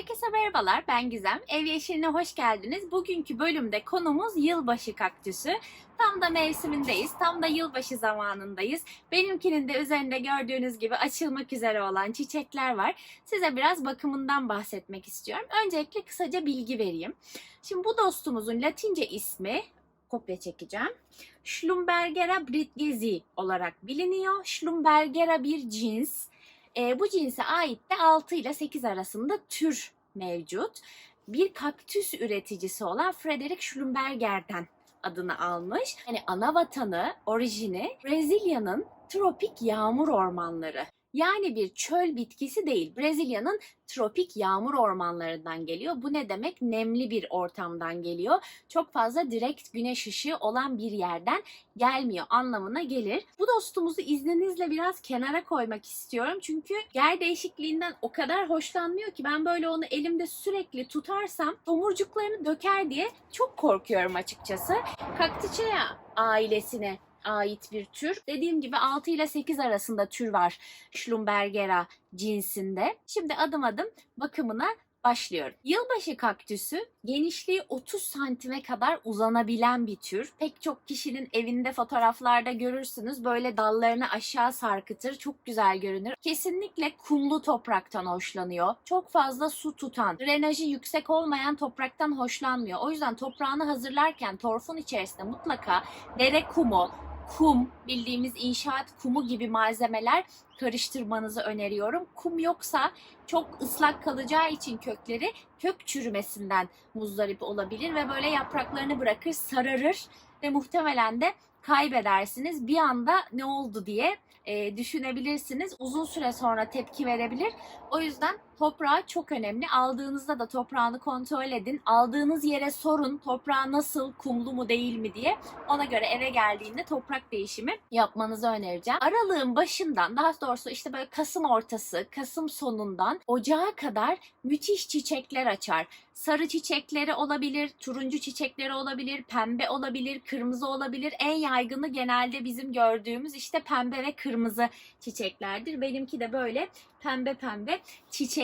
Herkese merhabalar, ben Gizem. Ev Yeşiline hoş geldiniz. Bugünkü bölümde konumuz yılbaşı kaktüsü. Tam da mevsimindeyiz, tam da yılbaşı zamanındayız. Benimkinin de üzerinde gördüğünüz gibi açılmak üzere olan çiçekler var. Size biraz bakımından bahsetmek istiyorum. Öncelikle kısaca bilgi vereyim. Şimdi bu dostumuzun latince ismi, kopya çekeceğim. Schlumbergera britgezi olarak biliniyor. Schlumbergera bir cins. E, bu cinse ait de 6 ile 8 arasında tür mevcut. Bir kaktüs üreticisi olan Frederick Schlumberger'den adını almış. Hani ana vatanı, orijini Brezilya'nın tropik yağmur ormanları. Yani bir çöl bitkisi değil. Brezilya'nın tropik yağmur ormanlarından geliyor. Bu ne demek? Nemli bir ortamdan geliyor. Çok fazla direkt güneş ışığı olan bir yerden gelmiyor anlamına gelir. Bu dostumuzu izninizle biraz kenara koymak istiyorum. Çünkü yer değişikliğinden o kadar hoşlanmıyor ki ben böyle onu elimde sürekli tutarsam tomurcuklarını döker diye çok korkuyorum açıkçası. Cacticea ailesine ait bir tür. Dediğim gibi 6 ile 8 arasında tür var Schlumbergera cinsinde. Şimdi adım adım bakımına başlıyorum. Yılbaşı kaktüsü genişliği 30 santime kadar uzanabilen bir tür. Pek çok kişinin evinde fotoğraflarda görürsünüz. Böyle dallarını aşağı sarkıtır. Çok güzel görünür. Kesinlikle kumlu topraktan hoşlanıyor. Çok fazla su tutan, drenajı yüksek olmayan topraktan hoşlanmıyor. O yüzden toprağını hazırlarken torfun içerisinde mutlaka dere kumu, kum, bildiğimiz inşaat kumu gibi malzemeler karıştırmanızı öneriyorum. Kum yoksa çok ıslak kalacağı için kökleri kök çürümesinden muzdarip olabilir ve böyle yapraklarını bırakır, sararır ve muhtemelen de kaybedersiniz. Bir anda ne oldu diye düşünebilirsiniz. Uzun süre sonra tepki verebilir. O yüzden toprağı çok önemli. Aldığınızda da toprağını kontrol edin. Aldığınız yere sorun toprağı nasıl, kumlu mu değil mi diye. Ona göre eve geldiğinde toprak değişimi yapmanızı önereceğim. Aralığın başından daha doğrusu işte böyle Kasım ortası, Kasım sonundan Ocağa kadar müthiş çiçekler açar. Sarı çiçekleri olabilir, turuncu çiçekleri olabilir, pembe olabilir, kırmızı olabilir. En yaygını genelde bizim gördüğümüz işte pembe ve kırmızı çiçeklerdir. Benimki de böyle pembe pembe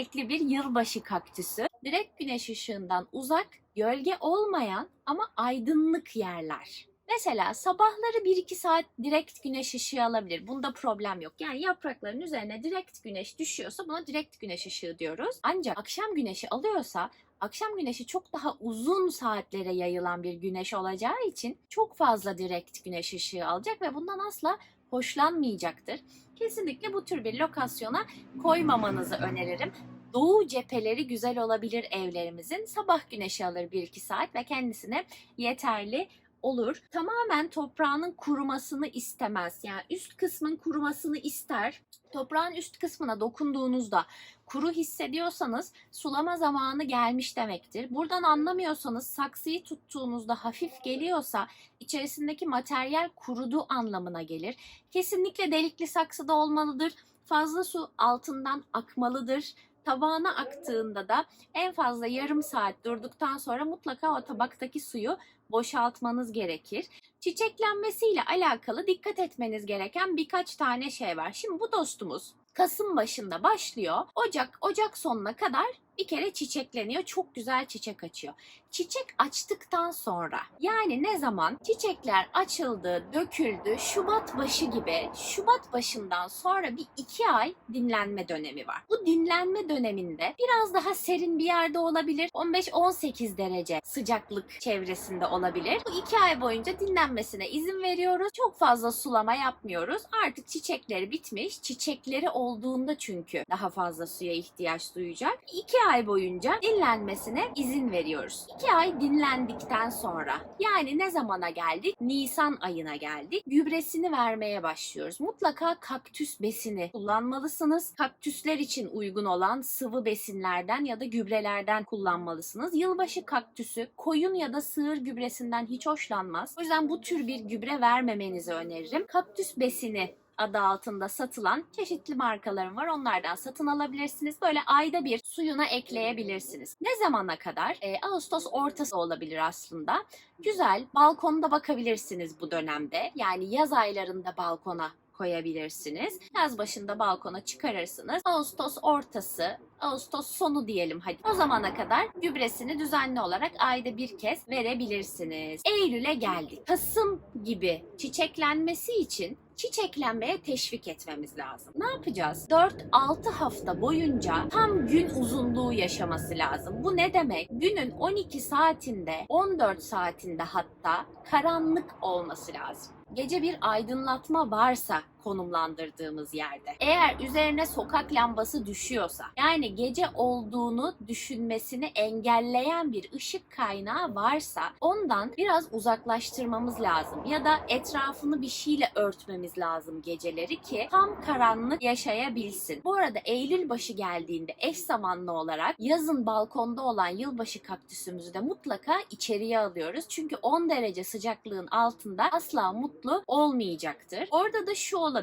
çiçekli bir yılbaşı kaktüsü. Direkt güneş ışığından uzak, gölge olmayan ama aydınlık yerler. Mesela sabahları 1-2 saat direkt güneş ışığı alabilir. Bunda problem yok. Yani yaprakların üzerine direkt güneş düşüyorsa buna direkt güneş ışığı diyoruz. Ancak akşam güneşi alıyorsa akşam güneşi çok daha uzun saatlere yayılan bir güneş olacağı için çok fazla direkt güneş ışığı alacak ve bundan asla hoşlanmayacaktır. Kesinlikle bu tür bir lokasyona koymamanızı öneririm. Doğu cepheleri güzel olabilir evlerimizin. Sabah güneşi alır 1-2 saat ve kendisine yeterli olur. Tamamen toprağının kurumasını istemez. Yani üst kısmın kurumasını ister. Toprağın üst kısmına dokunduğunuzda kuru hissediyorsanız sulama zamanı gelmiş demektir. Buradan anlamıyorsanız saksıyı tuttuğunuzda hafif geliyorsa içerisindeki materyal kurudu anlamına gelir. Kesinlikle delikli saksıda olmalıdır. Fazla su altından akmalıdır. Tabağına aktığında da en fazla yarım saat durduktan sonra mutlaka o tabaktaki suyu boşaltmanız gerekir. Çiçeklenmesiyle alakalı dikkat etmeniz gereken birkaç tane şey var. Şimdi bu dostumuz Kasım başında başlıyor. Ocak, Ocak sonuna kadar bir kere çiçekleniyor. Çok güzel çiçek açıyor. Çiçek açtıktan sonra yani ne zaman çiçekler açıldı, döküldü, Şubat başı gibi Şubat başından sonra bir iki ay dinlenme dönemi var. Bu dinlenme döneminde biraz daha serin bir yerde olabilir. 15-18 derece sıcaklık çevresinde olabilir. Bu iki ay boyunca dinlenmesine izin veriyoruz. Çok fazla sulama yapmıyoruz. Artık çiçekleri bitmiş. Çiçekleri olduğunda çünkü daha fazla suya ihtiyaç duyacak. İki ay boyunca dinlenmesine izin veriyoruz. İki ay dinlendikten sonra yani ne zamana geldik? Nisan ayına geldik. Gübresini vermeye başlıyoruz. Mutlaka kaktüs besini kullanmalısınız. Kaktüsler için uygun olan sıvı besinlerden ya da gübrelerden kullanmalısınız. Yılbaşı kaktüsü koyun ya da sığır gübresinden hiç hoşlanmaz. O yüzden bu tür bir gübre vermemenizi öneririm. Kaktüs besini adı altında satılan çeşitli markalarım var. Onlardan satın alabilirsiniz. Böyle ayda bir suyuna ekleyebilirsiniz. Ne zamana kadar? Ee, Ağustos ortası olabilir aslında. Güzel. Balkonda bakabilirsiniz bu dönemde. Yani yaz aylarında balkona koyabilirsiniz. Yaz başında balkona çıkarırsınız. Ağustos ortası, Ağustos sonu diyelim hadi. O zamana kadar gübresini düzenli olarak ayda bir kez verebilirsiniz. Eylül'e geldik. Kasım gibi çiçeklenmesi için çiçeklenmeye teşvik etmemiz lazım. Ne yapacağız? 4-6 hafta boyunca tam gün uzunluğu yaşaması lazım. Bu ne demek? Günün 12 saatinde, 14 saatinde hatta karanlık olması lazım. Gece bir aydınlatma varsa konumlandırdığımız yerde. Eğer üzerine sokak lambası düşüyorsa, yani gece olduğunu düşünmesini engelleyen bir ışık kaynağı varsa ondan biraz uzaklaştırmamız lazım. Ya da etrafını bir şeyle örtmemiz lazım geceleri ki tam karanlık yaşayabilsin. Bu arada Eylül başı geldiğinde eş zamanlı olarak yazın balkonda olan yılbaşı kaktüsümüzü de mutlaka içeriye alıyoruz. Çünkü 10 derece sıcaklığın altında asla mutlu olmayacaktır. Orada da şu olabilir.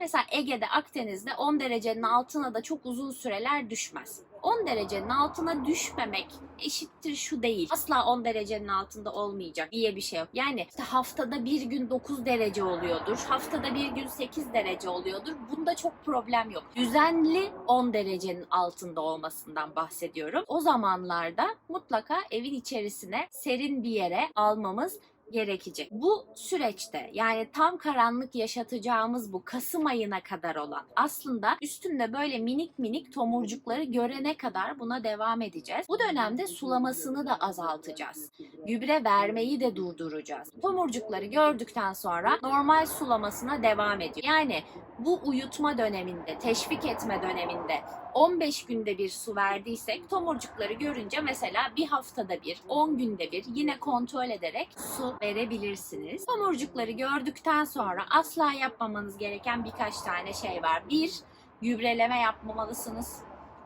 Mesela Ege'de, Akdeniz'de 10 derecenin altına da çok uzun süreler düşmez. 10 derecenin altına düşmemek eşittir şu değil. Asla 10 derecenin altında olmayacak diye bir şey yok. Yani işte haftada bir gün 9 derece oluyordur. Haftada bir gün 8 derece oluyordur. Bunda çok problem yok. Düzenli 10 derecenin altında olmasından bahsediyorum. O zamanlarda mutlaka evin içerisine serin bir yere almamız gerekecek. Bu süreçte yani tam karanlık yaşatacağımız bu Kasım ayına kadar olan aslında üstünde böyle minik minik tomurcukları görene kadar buna devam edeceğiz. Bu dönemde sulamasını da azaltacağız. Gübre vermeyi de durduracağız. Tomurcukları gördükten sonra normal sulamasına devam ediyor. Yani bu uyutma döneminde, teşvik etme döneminde 15 günde bir su verdiysek tomurcukları görünce mesela bir haftada bir, 10 günde bir yine kontrol ederek su verebilirsiniz. Tomurcukları gördükten sonra asla yapmamanız gereken birkaç tane şey var. Bir, gübreleme yapmamalısınız.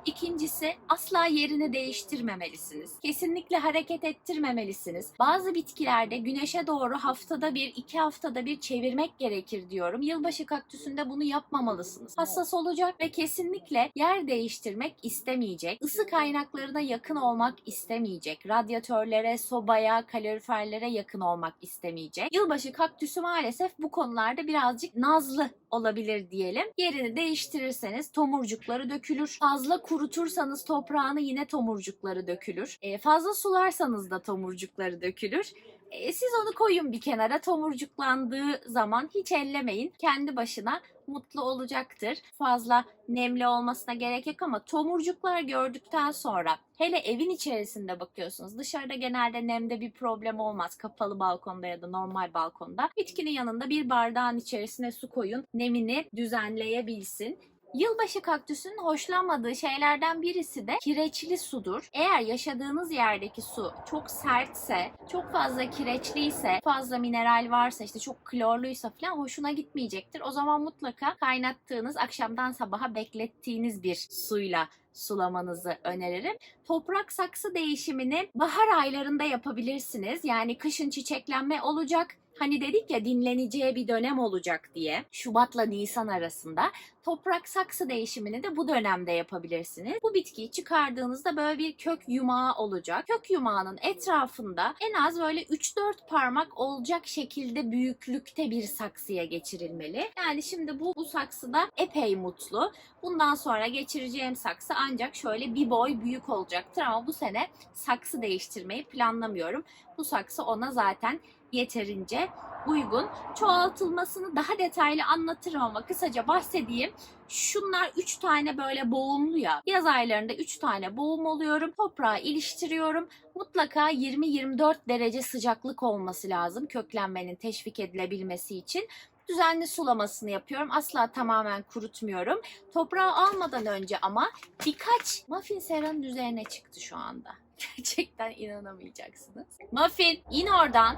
İkincisi asla yerini değiştirmemelisiniz. Kesinlikle hareket ettirmemelisiniz. Bazı bitkilerde güneşe doğru haftada bir, iki haftada bir çevirmek gerekir diyorum. Yılbaşı kaktüsünde bunu yapmamalısınız. Hassas olacak ve kesinlikle yer değiştirmek istemeyecek. Isı kaynaklarına yakın olmak istemeyecek. Radyatörlere, sobaya, kaloriferlere yakın olmak istemeyecek. Yılbaşı kaktüsü maalesef bu konularda birazcık nazlı olabilir diyelim. Yerini değiştirirseniz tomurcukları dökülür. Fazla kurutursanız toprağını yine tomurcukları dökülür. E, fazla sularsanız da tomurcukları dökülür. E, siz onu koyun bir kenara. Tomurcuklandığı zaman hiç ellemeyin. Kendi başına mutlu olacaktır. Fazla nemli olmasına gerek yok ama tomurcuklar gördükten sonra hele evin içerisinde bakıyorsunuz. Dışarıda genelde nemde bir problem olmaz. Kapalı balkonda ya da normal balkonda. Bitkinin yanında bir bardağın içerisine su koyun. Nemini düzenleyebilsin. Yılbaşı kaktüsünün hoşlanmadığı şeylerden birisi de kireçli sudur. Eğer yaşadığınız yerdeki su çok sertse, çok fazla kireçliyse, fazla mineral varsa, işte çok klorluysa falan hoşuna gitmeyecektir. O zaman mutlaka kaynattığınız, akşamdan sabaha beklettiğiniz bir suyla sulamanızı öneririm. Toprak saksı değişimini bahar aylarında yapabilirsiniz. Yani kışın çiçeklenme olacak. Hani dedik ya dinleneceği bir dönem olacak diye. Şubatla Nisan arasında toprak saksı değişimini de bu dönemde yapabilirsiniz. Bu bitkiyi çıkardığınızda böyle bir kök yumağı olacak. Kök yumağının etrafında en az böyle 3-4 parmak olacak şekilde büyüklükte bir saksıya geçirilmeli. Yani şimdi bu, bu saksıda epey mutlu. Bundan sonra geçireceğim saksı ancak şöyle bir boy büyük olacaktır ama bu sene saksı değiştirmeyi planlamıyorum. Bu saksı ona zaten yeterince uygun. Çoğaltılmasını daha detaylı anlatırım ama kısaca bahsedeyim. Şunlar 3 tane böyle boğumlu ya. Yaz aylarında 3 tane boğum oluyorum. Toprağa iliştiriyorum. Mutlaka 20-24 derece sıcaklık olması lazım köklenmenin teşvik edilebilmesi için. Düzenli sulamasını yapıyorum. Asla tamamen kurutmuyorum. Toprağı almadan önce ama birkaç muffin seranın üzerine çıktı şu anda. Gerçekten inanamayacaksınız. Muffin in oradan.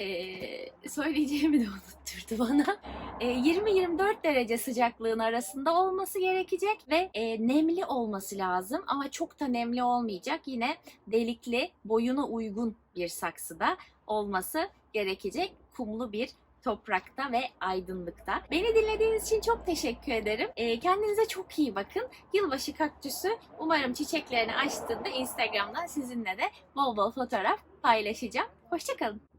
Ee, söyleyeceğimi de unutturdu bana. Ee, 20-24 derece sıcaklığın arasında olması gerekecek ve e, nemli olması lazım ama çok da nemli olmayacak. Yine delikli, boyuna uygun bir saksıda olması gerekecek. Kumlu bir toprakta ve aydınlıkta. Beni dinlediğiniz için çok teşekkür ederim. Ee, kendinize çok iyi bakın. Yılbaşı kaktüsü umarım çiçeklerini açtığında Instagram'dan sizinle de bol bol fotoğraf paylaşacağım. Hoşçakalın.